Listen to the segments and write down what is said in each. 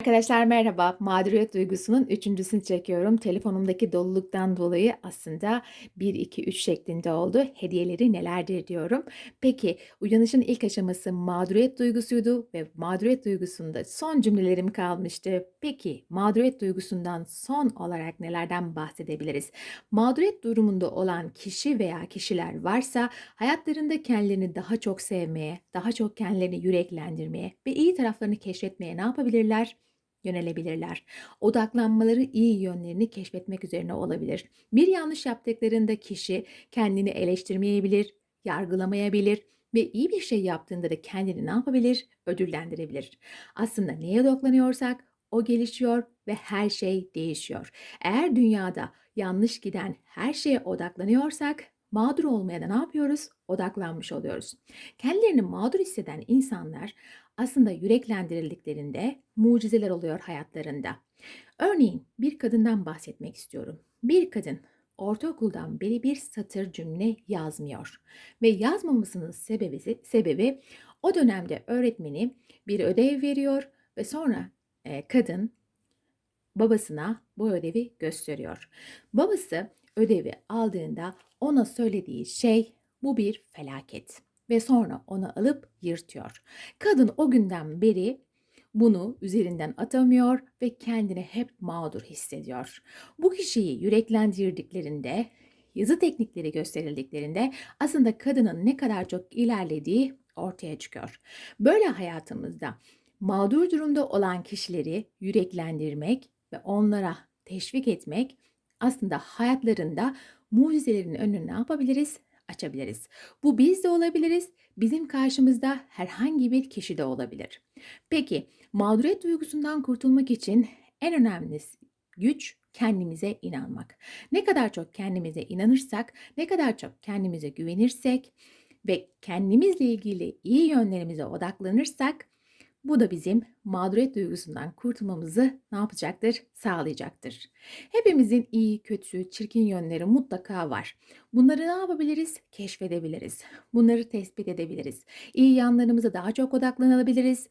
Arkadaşlar merhaba. Mağduriyet duygusunun üçüncüsünü çekiyorum. Telefonumdaki doluluktan dolayı aslında 1, 2, 3 şeklinde oldu. Hediyeleri nelerdir diyorum. Peki uyanışın ilk aşaması mağduriyet duygusuydu ve mağduriyet duygusunda son cümlelerim kalmıştı. Peki mağduriyet duygusundan son olarak nelerden bahsedebiliriz? Mağduriyet durumunda olan kişi veya kişiler varsa hayatlarında kendilerini daha çok sevmeye, daha çok kendilerini yüreklendirmeye ve iyi taraflarını keşfetmeye ne yapabilirler? Yönelebilirler. Odaklanmaları iyi yönlerini keşfetmek üzerine olabilir. Bir yanlış yaptıklarında kişi kendini eleştirmeyebilir, yargılamayabilir ve iyi bir şey yaptığında da kendini ne yapabilir? Ödüllendirebilir. Aslında neye odaklanıyorsak o gelişiyor ve her şey değişiyor. Eğer dünyada yanlış giden her şeye odaklanıyorsak mağdur olmaya da ne yapıyoruz? Odaklanmış oluyoruz. Kendilerini mağdur hisseden insanlar aslında yüreklendirildiklerinde mucizeler oluyor hayatlarında. Örneğin bir kadından bahsetmek istiyorum. Bir kadın ortaokuldan beri bir satır cümle yazmıyor ve yazmamasının sebebi sebebi o dönemde öğretmeni bir ödev veriyor ve sonra e, kadın babasına bu ödevi gösteriyor. Babası ödevi aldığında ona söylediği şey bu bir felaket ve sonra onu alıp yırtıyor. Kadın o günden beri bunu üzerinden atamıyor ve kendini hep mağdur hissediyor. Bu kişiyi yüreklendirdiklerinde, yazı teknikleri gösterildiklerinde aslında kadının ne kadar çok ilerlediği ortaya çıkıyor. Böyle hayatımızda mağdur durumda olan kişileri yüreklendirmek ve onlara teşvik etmek aslında hayatlarında mucizelerin önünü ne yapabiliriz? Açabiliriz. Bu biz de olabiliriz, bizim karşımızda herhangi bir kişi de olabilir. Peki, mağduriyet duygusundan kurtulmak için en önemli güç kendimize inanmak. Ne kadar çok kendimize inanırsak, ne kadar çok kendimize güvenirsek ve kendimizle ilgili iyi yönlerimize odaklanırsak bu da bizim mağduriyet duygusundan kurtulmamızı ne yapacaktır? Sağlayacaktır. Hepimizin iyi, kötü, çirkin yönleri mutlaka var. Bunları ne yapabiliriz? Keşfedebiliriz. Bunları tespit edebiliriz. İyi yanlarımıza daha çok odaklanabiliriz.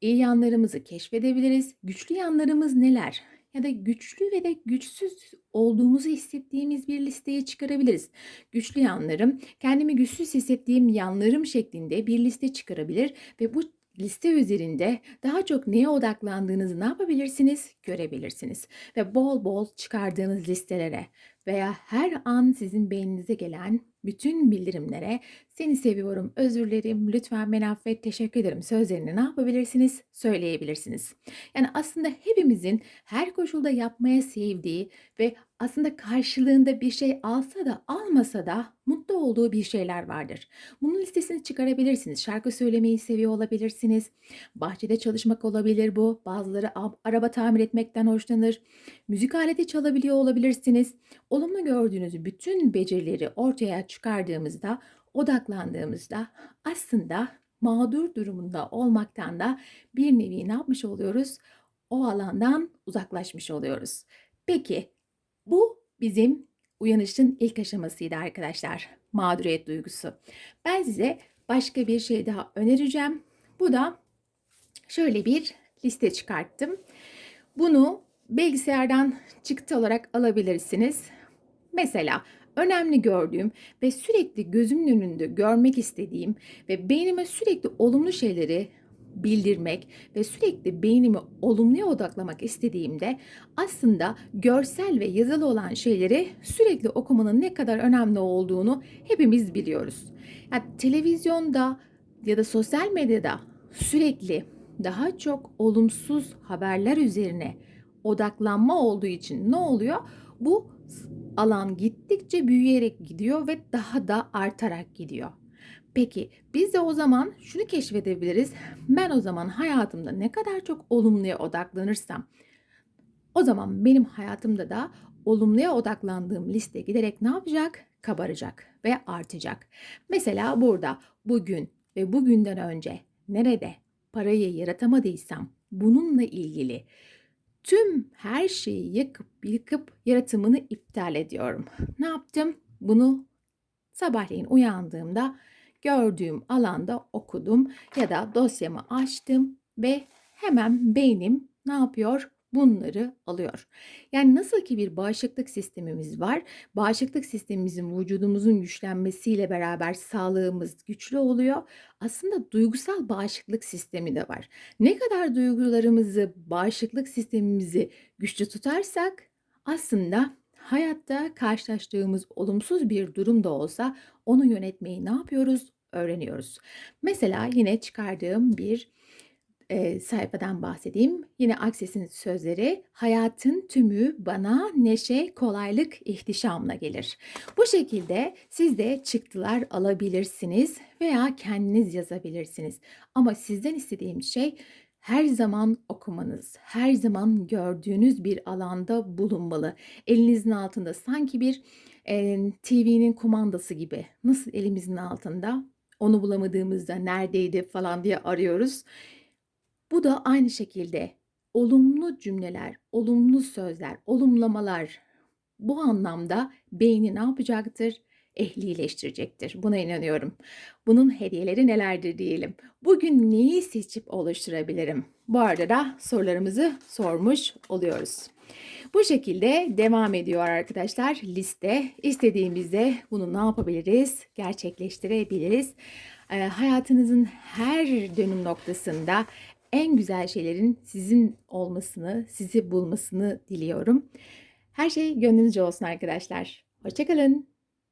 İyi yanlarımızı keşfedebiliriz. Güçlü yanlarımız neler? ya da güçlü ve de güçsüz olduğumuzu hissettiğimiz bir listeye çıkarabiliriz. Güçlü yanlarım, kendimi güçsüz hissettiğim yanlarım şeklinde bir liste çıkarabilir ve bu liste üzerinde daha çok neye odaklandığınızı ne yapabilirsiniz? Görebilirsiniz. Ve bol bol çıkardığınız listelere veya her an sizin beyninize gelen bütün bildirimlere seni seviyorum, özür dilerim, lütfen beni affet, teşekkür ederim sözlerini ne yapabilirsiniz? Söyleyebilirsiniz. Yani aslında hepimizin her koşulda yapmaya sevdiği ve aslında karşılığında bir şey alsa da almasa da mutlu olduğu bir şeyler vardır. Bunun listesini çıkarabilirsiniz. Şarkı söylemeyi seviyor olabilirsiniz. Bahçede çalışmak olabilir bu. Bazıları araba tamir etmekten hoşlanır. Müzik aleti çalabiliyor olabilirsiniz. Olumlu gördüğünüz bütün becerileri ortaya çıkardığımızda, odaklandığımızda aslında mağdur durumunda olmaktan da bir nevi ne yapmış oluyoruz? O alandan uzaklaşmış oluyoruz. Peki bu bizim uyanışın ilk aşamasıydı arkadaşlar. Mağduriyet duygusu. Ben size başka bir şey daha önereceğim. Bu da şöyle bir liste çıkarttım. Bunu bilgisayardan çıktı olarak alabilirsiniz. Mesela önemli gördüğüm ve sürekli gözümün önünde görmek istediğim ve beynime sürekli olumlu şeyleri bildirmek ve sürekli beynimi olumluya odaklamak istediğimde aslında görsel ve yazılı olan şeyleri sürekli okumanın ne kadar önemli olduğunu hepimiz biliyoruz. Yani televizyonda ya da sosyal medyada sürekli daha çok olumsuz haberler üzerine odaklanma olduğu için ne oluyor? Bu alan gittikçe büyüyerek gidiyor ve daha da artarak gidiyor. Peki biz de o zaman şunu keşfedebiliriz. Ben o zaman hayatımda ne kadar çok olumluya odaklanırsam o zaman benim hayatımda da olumluya odaklandığım liste giderek ne yapacak? Kabaracak ve artacak. Mesela burada bugün ve bugünden önce nerede parayı yaratamadıysam bununla ilgili tüm her şeyi yakıp yıkıp yaratımını iptal ediyorum. Ne yaptım? Bunu sabahleyin uyandığımda gördüğüm alanda okudum ya da dosyamı açtım ve hemen beynim ne yapıyor? Bunları alıyor. Yani nasıl ki bir bağışıklık sistemimiz var, bağışıklık sistemimizin vücudumuzun güçlenmesiyle beraber sağlığımız güçlü oluyor. Aslında duygusal bağışıklık sistemi de var. Ne kadar duygularımızı, bağışıklık sistemimizi güçlü tutarsak aslında hayatta karşılaştığımız olumsuz bir durum da olsa onu yönetmeyi ne yapıyoruz? Öğreniyoruz. Mesela yine çıkardığım bir Eee, sayfadan bahsedeyim. Yine Akses'in sözleri, "Hayatın tümü bana neşe, kolaylık, ihtişamla gelir." Bu şekilde siz de çıktılar alabilirsiniz veya kendiniz yazabilirsiniz. Ama sizden istediğim şey her zaman okumanız, her zaman gördüğünüz bir alanda bulunmalı. Elinizin altında sanki bir, eee, TV'nin kumandası gibi. Nasıl elimizin altında? Onu bulamadığımızda neredeydi falan diye arıyoruz. Bu da aynı şekilde olumlu cümleler, olumlu sözler, olumlamalar bu anlamda beyni ne yapacaktır? Ehlileştirecektir. Buna inanıyorum. Bunun hediyeleri nelerdir diyelim. Bugün neyi seçip oluşturabilirim? Bu arada da sorularımızı sormuş oluyoruz. Bu şekilde devam ediyor arkadaşlar liste. İstediğimizde bunu ne yapabiliriz? Gerçekleştirebiliriz. Eee, hayatınızın her dönüm noktasında en güzel şeylerin sizin olmasını, sizi bulmasını diliyorum. Her şey gönlünüzce olsun arkadaşlar. Hoşça kalın.